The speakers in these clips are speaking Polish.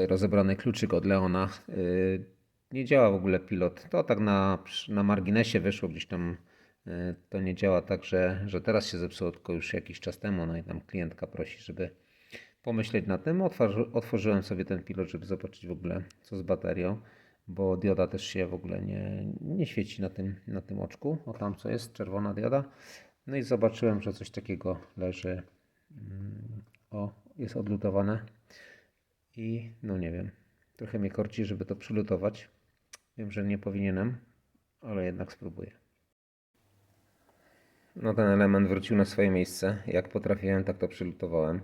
Rozebrany kluczyk od Leona. Yy, Nie działa w ogóle pilot. To tak na, na marginesie wyszło gdzieś tam. yy, To nie działa tak, że, że teraz się zepsuło, tylko już jakiś czas temu. No i tam klientka prosi, żeby pomyśleć na tym. Otworzy, otworzyłem sobie ten pilot, żeby zobaczyć w ogóle co z baterią, bo dioda też się w ogóle nie, nie świeci na tym, na tym oczku. O tam co jest, czerwona dioda. No i zobaczyłem, że coś takiego leży. Mm, O, jest odlutowane. I no nie wiem, trochę mnie korci, żeby to przylutować. Wiem, że nie powinienem, ale jednak spróbuję. No ten element wrócił na swoje miejsce. Jak potrafiłem, tak to przylutowałem.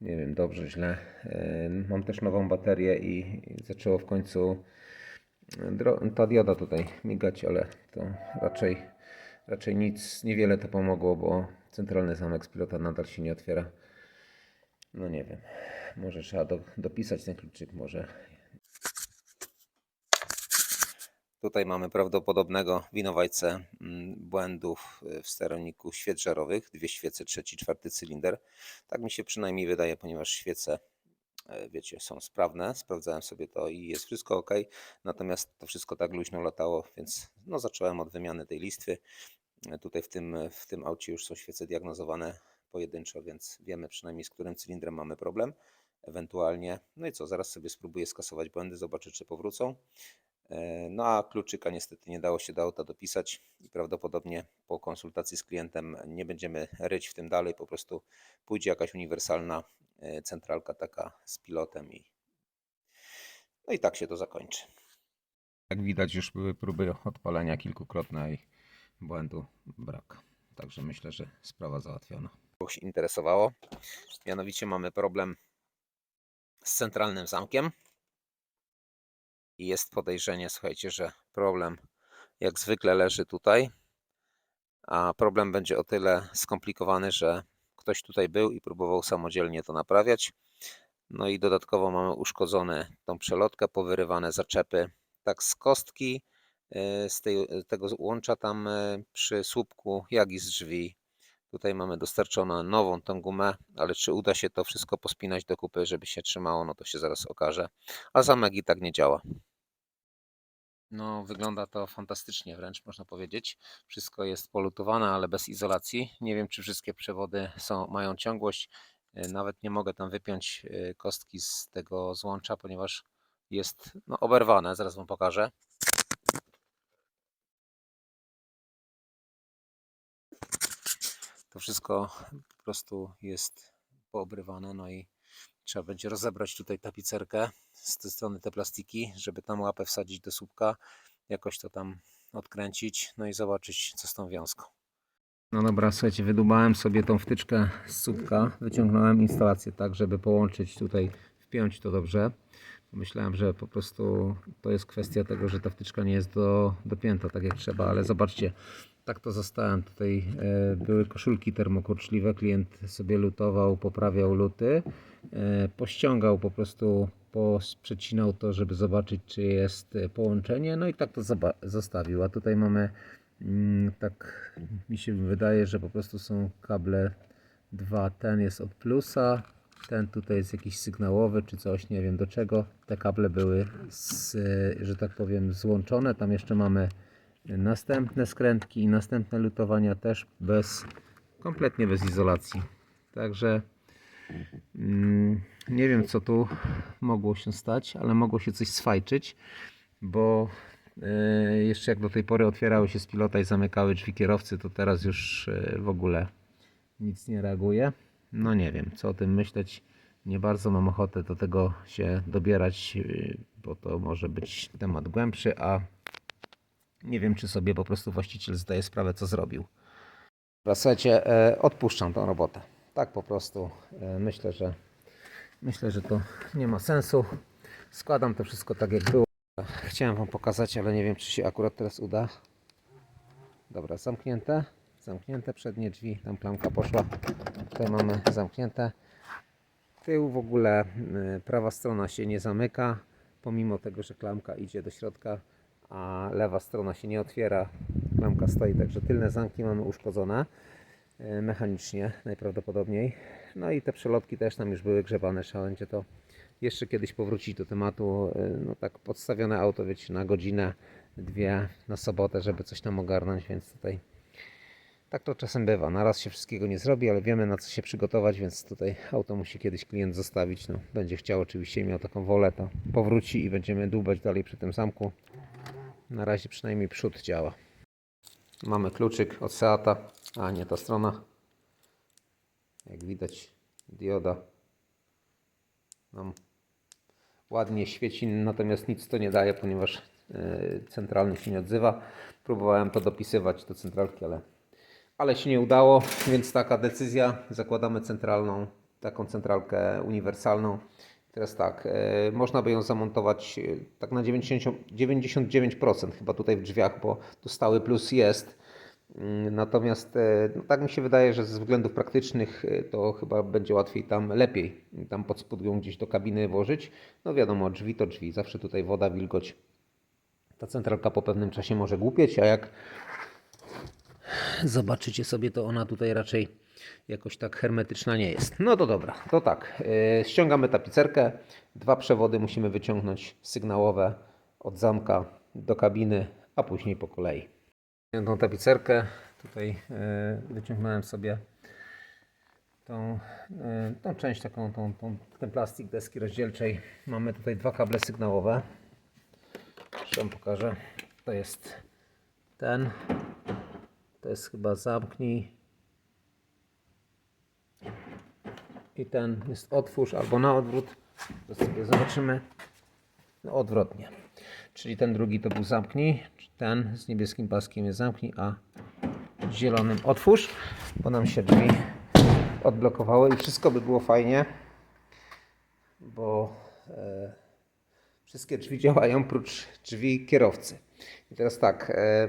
Nie wiem, dobrze, źle. Yy, Mam też nową baterię i zaczęło w końcu dro- ta dioda tutaj migać, ale to raczej, raczej nic, niewiele to pomogło, bo centralny zamek z pilota nadal się nie otwiera. No nie wiem, może trzeba do, dopisać ten kluczyk, może. Tutaj mamy prawdopodobnego winowajcę mm, błędów y, w sterowniku świec żarowych. Dwie świece, trzeci, czwarty cylinder. Tak mi się przynajmniej wydaje, ponieważ świece, e, wiecie, są sprawne. Sprawdzałem sobie to i jest wszystko ok. Natomiast to wszystko tak luźno latało, więc no, zacząłem od wymiany tej listwy. E, Tutaj w tym, w tym aucie już są świece diagnozowane pojedynczo, więc wiemy przynajmniej z którym cylindrem mamy problem. Ewentualnie, no i co, zaraz sobie spróbuję skasować błędy, zobaczę czy powrócą. E, No a kluczyka niestety nie dało się do auta dopisać i prawdopodobnie po konsultacji z klientem nie będziemy ryć w tym dalej, po prostu pójdzie jakaś uniwersalna e, centralka taka z pilotem i no i tak się to zakończy. Jak widać już były próby odpalenia kilkukrotne i błędu brak. Także myślę, że sprawa załatwiona. Kogoś interesowało. Mianowicie mamy problem z centralnym zamkiem. I jest podejrzenie, słuchajcie, że problem jak zwykle leży tutaj, a problem będzie o tyle skomplikowany, że ktoś tutaj był i próbował samodzielnie to naprawiać. No i dodatkowo mamy uszkodzone tą przelotkę, powyrywane zaczepy tak z kostki, y, z tej, tego łącza tam y, przy słupku, jak i z drzwi. Tutaj mamy dostarczoną nową tą gumę, ale czy uda się to wszystko pospinać do kupy, żeby się trzymało, no to się zaraz okaże. A zamek i tak nie działa. No, wygląda to fantastycznie wręcz, można powiedzieć. Wszystko jest polutowane, ale bez izolacji. Nie wiem, czy wszystkie przewody są, mają ciągłość. E, Nawet nie mogę tam wypiąć e, kostki z tego złącza, ponieważ jest no, oberwane. Zaraz Wam pokażę. To wszystko po prostu jest poobrywane, no i trzeba będzie rozebrać tutaj tapicerkę z tej strony te plastiki, żeby tam łapę wsadzić do słupka, jakoś to tam odkręcić, no i zobaczyć co z tą wiązką. No dobra, słuchajcie, wydubałem sobie tą wtyczkę z słupka, wyciągnąłem instalację tak, żeby połączyć tutaj, wpiąć to dobrze. Myślałem, że po prostu to jest kwestia tego, że ta wtyczka nie jest do, dopięta tak jak trzeba, ale zobaczcie, tak to zostałem. Tutaj e, były koszulki termokurczliwe, klient sobie lutował, poprawiał luty, e, pościągał po prostu, przecinał to, żeby zobaczyć, czy jest e, połączenie, no i tak to zostawił. A tutaj mamy, mm, tak mi się wydaje, że po prostu są kable dwa. Ten jest od plusa, ten tutaj jest jakiś sygnałowy czy coś, nie wiem do czego. Te kable były, z, że tak powiem, złączone. Tam jeszcze mamy następne skrętki i następne lutowania też bez, kompletnie bez izolacji. Także mm, nie wiem co tu mogło się stać, ale mogło się coś sfajczyć, bo e, jeszcze jak do tej pory otwierały się z pilota i zamykały drzwi kierowcy, to teraz już e, w ogóle nic nie reaguje. No nie wiem, co o tym myśleć. Nie bardzo mam ochotę do tego się dobierać, yy, bo to może być temat głębszy, a nie wiem, czy sobie po prostu właściciel zdaje sprawę, co zrobił. Dobra, Słuchajcie, e, odpuszczam tą robotę. Tak po prostu e, myślę, że myślę, że to nie ma sensu. Składam to wszystko tak, jak było. Chciałem Wam pokazać, ale nie wiem, czy się akurat teraz uda. Dobra, zamknięte. Zamknięte przednie drzwi, tam klamka poszła. Tutaj mamy zamknięte. Tył w ogóle y, prawa strona się nie zamyka, pomimo tego, że klamka idzie do środka, a lewa strona się nie otwiera. Klamka stoi, także tylne zamki mamy uszkodzone y, mechanicznie najprawdopodobniej. No i te przelotki też nam już były grzebane, trzeba będzie to jeszcze kiedyś powrócić do tematu, e, no tak podstawione auto, wiecie, na godzinę, dwie na sobotę, żeby coś tam ogarnąć, więc tutaj tak to czasem bywa. Na raz się wszystkiego nie zrobi, ale wiemy na co się przygotować, więc tutaj auto musi kiedyś klient zostawić. No, będzie chciał oczywiście, miał taką wolę, to powróci i będziemy dłubać dalej przy tym zamku. Na razie przynajmniej przód działa. Mamy kluczyk od Seata, a nie ta strona. Jak widać, dioda nam ładnie świeci, natomiast nic to nie daje, ponieważ e, centralny się nie odzywa. Próbowałem to dopisywać do centralki, ale, ale się nie udało, więc taka decyzja. Zakładamy centralną, taką centralkę uniwersalną. Teraz tak, e, można by ją zamontować e, tak na 90, 99% chyba tutaj w drzwiach, bo tu stały plus jest. Mm, Natomiast e, no, tak mi się wydaje, że ze względów praktycznych to chyba będzie łatwiej tam lepiej tam pod spód ją gdzieś do kabiny włożyć. No wiadomo, drzwi to drzwi, zawsze tutaj woda, wilgoć. Ta centralka po pewnym czasie może głupieć, a jak zobaczycie sobie, to ona tutaj raczej jakoś tak hermetyczna nie jest. No to dobra, to tak. e, Ściągamy tapicerkę. Dwa przewody musimy wyciągnąć sygnałowe od zamka do kabiny, a później po kolei. Tą tapicerkę tutaj e, wyciągnąłem sobie tą, e, tą część, taką, tą, tą, ten plastik deski rozdzielczej. Mamy tutaj dwa kable sygnałowe. Jeszcze pokażę. To jest ten. To jest chyba zamknij. I ten jest otwórz albo na odwrót. To sobie zobaczymy. No, odwrotnie. Czyli ten drugi to był zamknij, ten z niebieskim paskiem jest zamknij, a zielonym otwórz, bo nam się drzwi odblokowały i wszystko by było fajnie, bo e, wszystkie drzwi działają prócz drzwi kierowcy. I teraz tak, e,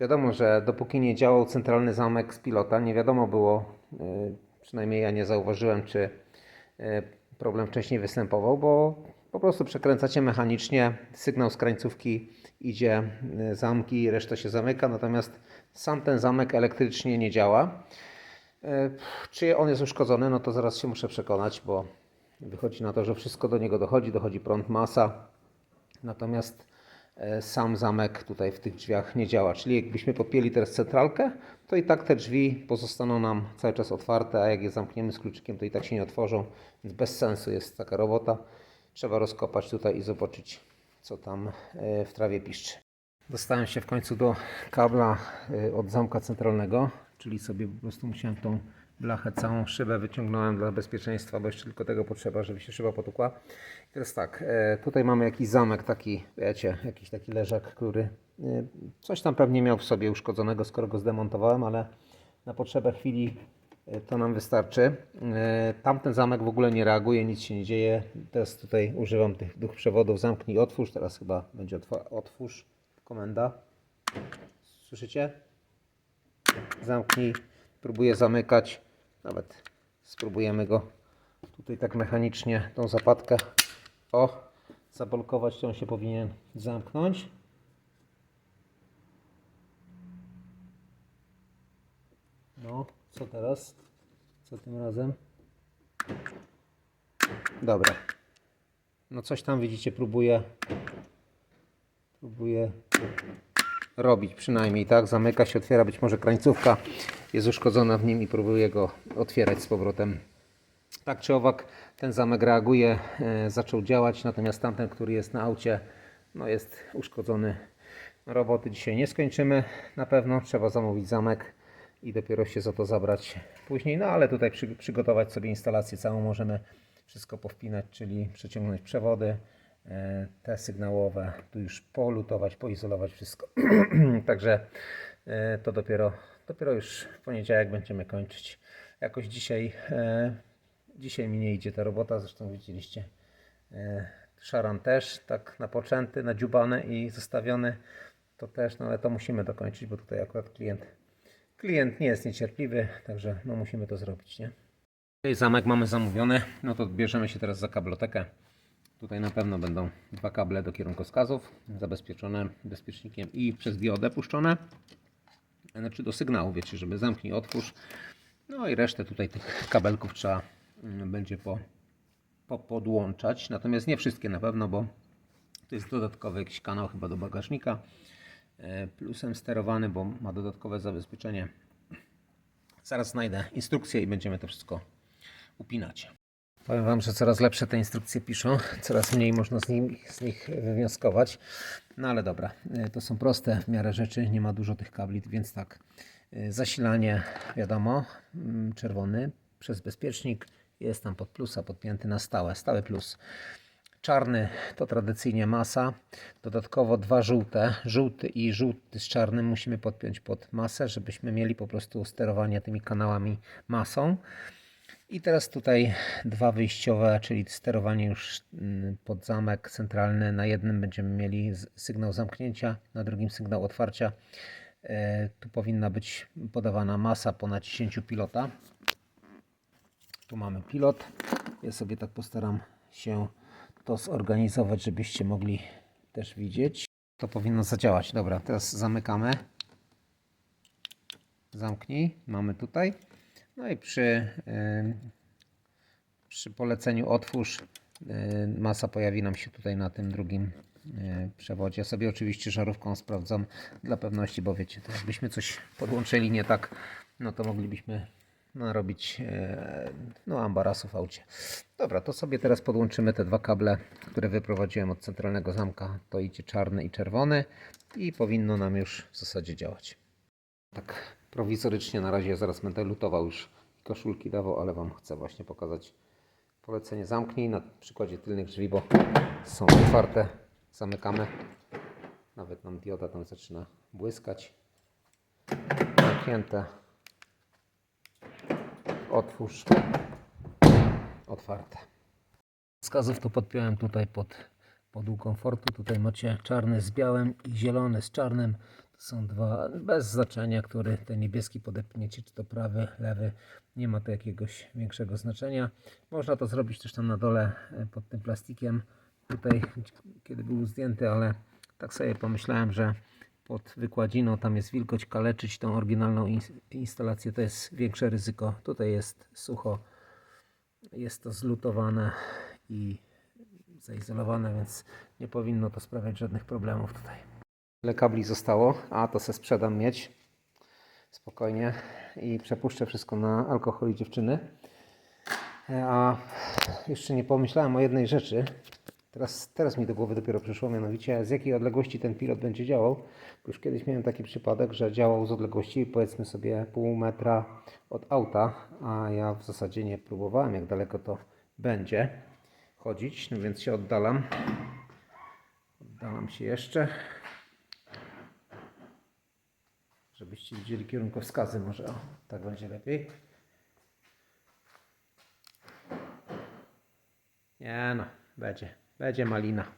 wiadomo, że dopóki nie działał centralny zamek z pilota, nie wiadomo było, e, przynajmniej ja nie zauważyłem, czy e, problem wcześniej występował, bo po prostu przekręcacie mechanicznie, sygnał z krańcówki idzie, e, zamki, reszta się zamyka, natomiast sam ten zamek elektrycznie nie działa. Czy on jest uszkodzony, no to zaraz się muszę przekonać, bo wychodzi na to, że wszystko do niego dochodzi, dochodzi prąd, masa, natomiast sam zamek tutaj w tych drzwiach nie działa. Czyli jakbyśmy podpięli teraz centralkę, to i tak te drzwi pozostaną nam cały czas otwarte, a jak je zamkniemy z kluczykiem, to i tak się nie otworzą, więc bez sensu jest taka robota. Trzeba rozkopać tutaj i zobaczyć, co tam e, w trawie piszczy. Dostałem się w końcu do kabla e, od zamka centralnego, czyli sobie po prostu musiałem tą blachę, całą szybę wyciągnąłem dla bezpieczeństwa, bo jeszcze tylko tego potrzeba, żeby się szyba potukła. I teraz tak, e, tutaj mamy jakiś zamek taki, wiecie, jakiś taki leżak, który e, coś tam pewnie miał w sobie uszkodzonego, skoro go zdemontowałem, ale na potrzebę chwili e, to nam wystarczy. Tamten zamek w ogóle nie reaguje, nic się nie dzieje. Teraz tutaj używam tych dwóch przewodów, zamknij, otwórz. Teraz chyba będzie otwórz, komenda. Słyszycie? Zamknij, próbuję zamykać. Nawet spróbujemy go tutaj tak mechanicznie, tą zapadkę, o, zablokować, to on się powinien zamknąć. No, co teraz? Co tym razem? Dobra. No coś tam widzicie, próbuję próbuję robić przynajmniej, tak? Zamyka się, otwiera, być może krańcówka jest uszkodzona w nim i próbuję go otwierać z powrotem. Tak czy owak, ten zamek reaguje, e, zaczął działać, natomiast tamten, który jest na aucie, no jest uszkodzony. Roboty dzisiaj nie skończymy na pewno, trzeba zamówić zamek i dopiero się za to zabrać później, no ale tutaj przy, przygotować sobie instalację całą możemy wszystko powpinać, czyli przeciągnąć przewody, te sygnałowe, tu już polutować, poizolować wszystko. Także e, to dopiero, dopiero już w poniedziałek będziemy kończyć. Jakoś dzisiaj, e, dzisiaj mi nie idzie ta robota, zresztą widzieliście. E, Szaran też tak napoczęty, nadziubany i zostawiony. To też, no ale to musimy dokończyć, bo tutaj akurat klient, klient nie jest niecierpliwy, także no musimy to zrobić, nie? Zamek mamy zamówiony, no to bierzemy się teraz za kablotekę. Tutaj na pewno będą dwa kable do kierunkowskazów, zabezpieczone bezpiecznikiem i przez diodę puszczone. Znaczy do sygnału, wiecie, żeby zamknij, otwórz. No i resztę tutaj tych kabelków trzeba mm, będzie po, po- podłączać, natomiast nie wszystkie na pewno, bo to jest dodatkowy jakiś kanał chyba do bagażnika. E, Plusem sterowany, bo ma dodatkowe zabezpieczenie. Zaraz znajdę instrukcję i będziemy to wszystko upinać. Powiem Wam, że coraz lepsze te instrukcje piszą, coraz mniej można z nich, z nich wywnioskować. No ale dobra, e, to są proste w miarę rzeczy, nie ma dużo tych kabli, więc tak. e, Zasilanie, wiadomo, mm, czerwony przez bezpiecznik jest tam pod plusa podpięty na stałe, stały plus. Czarny to tradycyjnie masa. Dodatkowo dwa żółte, żółty i żółty z czarnym musimy podpiąć pod masę, żebyśmy mieli po prostu sterowanie tymi kanałami masą. I teraz tutaj dwa wyjściowe, czyli sterowanie już mm, pod zamek centralny. Na jednym będziemy mieli sygnał zamknięcia, na drugim sygnał otwarcia. E, Tu powinna być podawana masa po naciśnięciu pilota. Tu mamy pilot. Ja sobie tak postaram się to zorganizować, żebyście mogli też widzieć. To powinno zadziałać. Dobra, teraz zamykamy. Zamknij. Mamy tutaj. No i przy, przy poleceniu otwórz masa pojawi nam się tutaj na tym drugim przewodzie. Ja sobie oczywiście żarówką sprawdzam dla pewności, bo wiecie, to jakbyśmy coś podłączyli nie tak, no to moglibyśmy narobić no, ambarasu w aucie. Dobra, to sobie teraz podłączymy te dwa kable, które wyprowadziłem od centralnego zamka. To idzie czarny i czerwony i powinno nam już w zasadzie działać. Tak prowizorycznie na razie zaraz będę lutował już koszulki dawał, ale Wam chcę właśnie pokazać polecenie zamknij na przykładzie tylnych drzwi, bo są otwarte. Zamykamy. Nawet nam dioda tam zaczyna błyskać. Zamknięte. Otwórz. Otwarte. Wskazów to podpiąłem tutaj pod podół komfortu. Tutaj macie czarny z białym i zielony z czarnym. Są dwa, bez znaczenia, który ten niebieski podepniecie, czy to prawy, lewy. Nie ma to jakiegoś większego znaczenia. Można to zrobić też tam na dole e, pod tym plastikiem. Tutaj, kiedy był zdjęty, ale tak sobie pomyślałem, że pod wykładziną tam jest wilgoć, kaleczyć tą oryginalną ins- instalację to jest większe ryzyko. Tutaj jest sucho, jest to zlutowane i zaizolowane, więc nie powinno to sprawiać żadnych problemów tutaj. Ile kabli zostało? A to se sprzedam mieć spokojnie i przepuszczę wszystko na alkohol i dziewczyny. E, A jeszcze nie pomyślałem o jednej rzeczy. Teraz, teraz mi do głowy dopiero przyszło, mianowicie z jakiej odległości ten pilot będzie działał. Już kiedyś miałem taki przypadek, że działał z odległości powiedzmy sobie pół metra od auta, a ja w zasadzie nie próbowałem jak daleko to będzie chodzić, no więc się oddalam. Oddalam się jeszcze. Żebyście widzieli kierunkowskazy może. O, tak będzie lepiej. Nie no, będzie. Będzie malina.